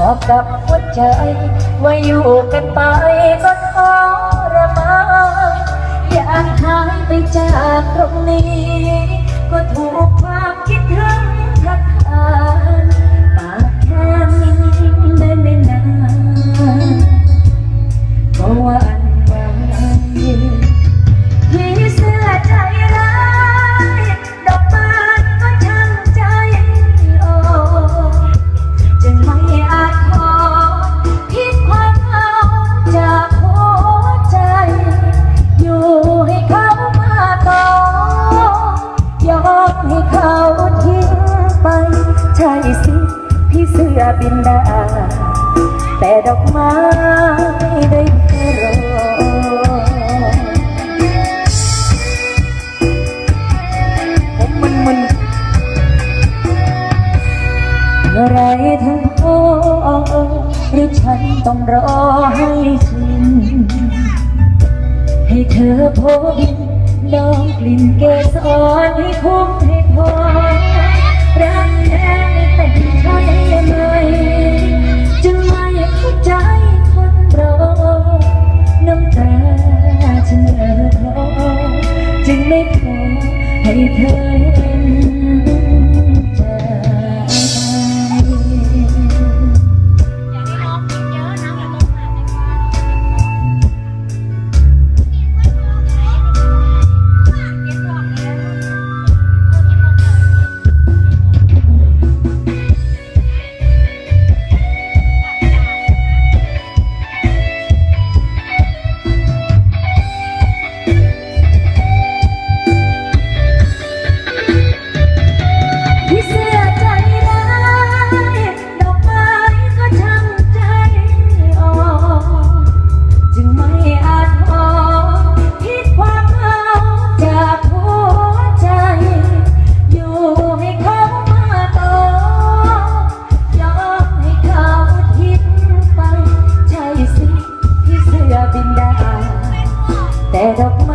บอกกับหัวใจ ว่าอยู่กันไปก็ทรมานอยากหายไปจากตรงนี้ ก็ถูกความคิดถึง ง ใช่สิพี่เสื้อบินได้แต่ดอกไม้ได้แค่รอผมมึนมึนเมไรถึงพ่อหรือฉันต้องรอให้ชิน ให้เธอพบน้องกลิ่นเกสรให้คุ้มให้พอรักแท้ Yeah. dok